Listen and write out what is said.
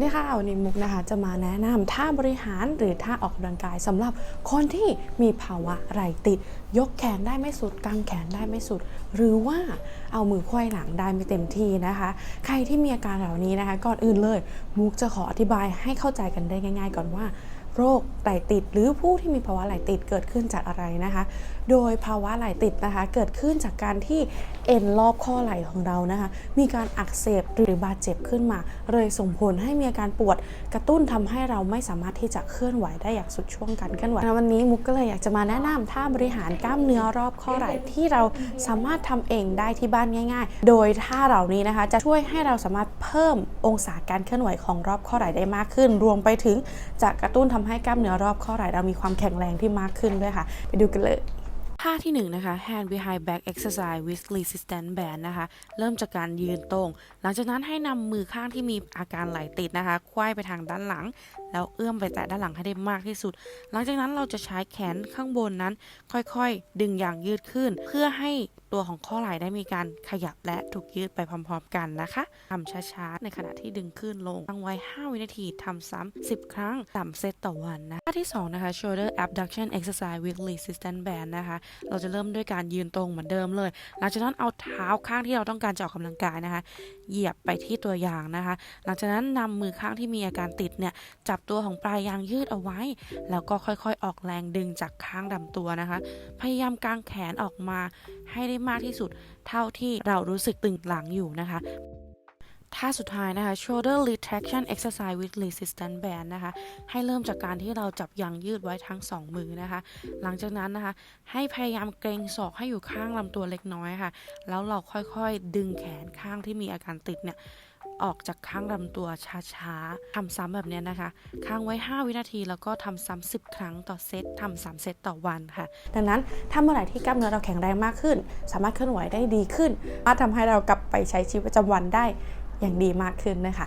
วัสดีค่ะวันนี้มุกนะคะจะมาแนะนำท่าบริหารหรือท่าออกกำลังกายสำหรับคนที่มีภาวะไหลติด ยกแขนได้ไม่สุดกางแขนได้ไม่สุด หรือว่าเอามือควยหลังได้ไม่เต็มที่นะคะ ใครที่มีอาการเหล่านี้นะคะ ก่อนอื่นเลย มุกจะขออธิบายให้เข้าใจกันได้ง่าย ๆ ก่อนว่า โรคไหลติด หรือผู้ที่มีภาวะไหลติดเกิดขึ้นจากอะไรนะคะ โดยภาวะไหลติดนะคะเกิดขึ้นจากการที่เอ็นรอบข้อไหล่ของเรานะคะ มีการอักเสบหรือบาดเจ็บขึ้นมา เลยส่งผลให้มีอาการปวดกระตุ้นทำให้เราไม่สามารถที่จะเคลื่อนไหวได้อย่างสุดช่วงการเคลื่อนไหววันนี้มุกก็เลยอยากจะมาแนะนำท่าบริหารกล้ามเนื้อรอบข้อไหล่ที่เราสามารถทำเองได้ที่บ้านง่าย ๆ โดยท่าเหล่านี้นะคะจะช่วยให้เราสามารถเพิ่มองศาการเคลื่อนไหวของรอบข้อไหล่ได้มากขึ้น รวมไปถึงจะกระตุ้นทำใให้กล้ามเนื้อรอบข้อไหล่เรามีความแข็งแรงที่มากขึ้นด้วยค่ะ ไปดูกันเลยท่าที่1นนะคะ hand behind back exercise with resistance band นะคะ เริ่มจากการยืนตรง หลังจากนั้นให้นำมือข้างที่มีอาการไหลติดนะคะควายไปทางด้านหลัง แล้วเอื้อมไปแตะด้านหลังให้ได้มากที่สุด หลังจากนั้นเราจะใช้แขนข้างบนนั้น ค่อยๆ ดึงอย่างยืดขึ้น เพื่อให้ ตัวของข้อไหล่ได้มีการขยับและถูกยืดไปพร้อมๆกันนะคะทำช้าๆ ในขณะที่ดึงขึ้นลงตั้งไว้ 5 วินาทีทำซ้ำ10 ครั้ง3เซตต่อวันนะท่าที่ 2 นะคะ shoulder abduction exercise with resistance band นะคะ เราจะเริ่มด้วยการยืนตรงเหมือนเดิมเลย หลังจากนั้นเอาเท้าข้างที่เราต้องการจะออกกำลังกายนะคะ เหยียบไปที่ตัวยางนะคะ หลังจากนั้นนำมือข้างที่มีอาการติดเนี่ย จับตัวของปลายยางยืดเอาไว้ แล้วก็ค่อยๆ ออกแรงดึงจากข้างลำตัวนะคะ พยายามกางแขนออกมาให้ได้มากที่สุด เท่าที่เรารู้สึกตึงหลังอยู่นะคะ ท่าสุดท้ายนะคะ shoulder retraction exercise with resistance band นะคะ ให้เริ่มจากการที่เราจับยางยืดไว้ทั้งสองมือนะคะ หลังจากนั้นนะคะ ให้พยายามเกรงศอกให้อยู่ข้างลำตัวเล็กน้อยค่ะ แล้วเราค่อยๆ ดึงแขนข้างที่มีอาการติดเนี่ยออกจากข้างลำตัวช้าๆทำซ้ำแบบนี้นะคะ ค้างไว้ 5 วินาที แล้วก็ทำซ้ำ10 ครั้งต่อเซตทำ3เซตต่อวันค่ะ ดังนั้นถ้าเมื่อไหร่ที่กล้ามเนื้อเราแข็งแรงมากขึ้น สามารถเคลื่อนไหวได้ดีขึ้นสามารถทำให้เรากลับไปใช้ชีวิตประจำวันได้ อย่างดีมากขึ้นนะคะ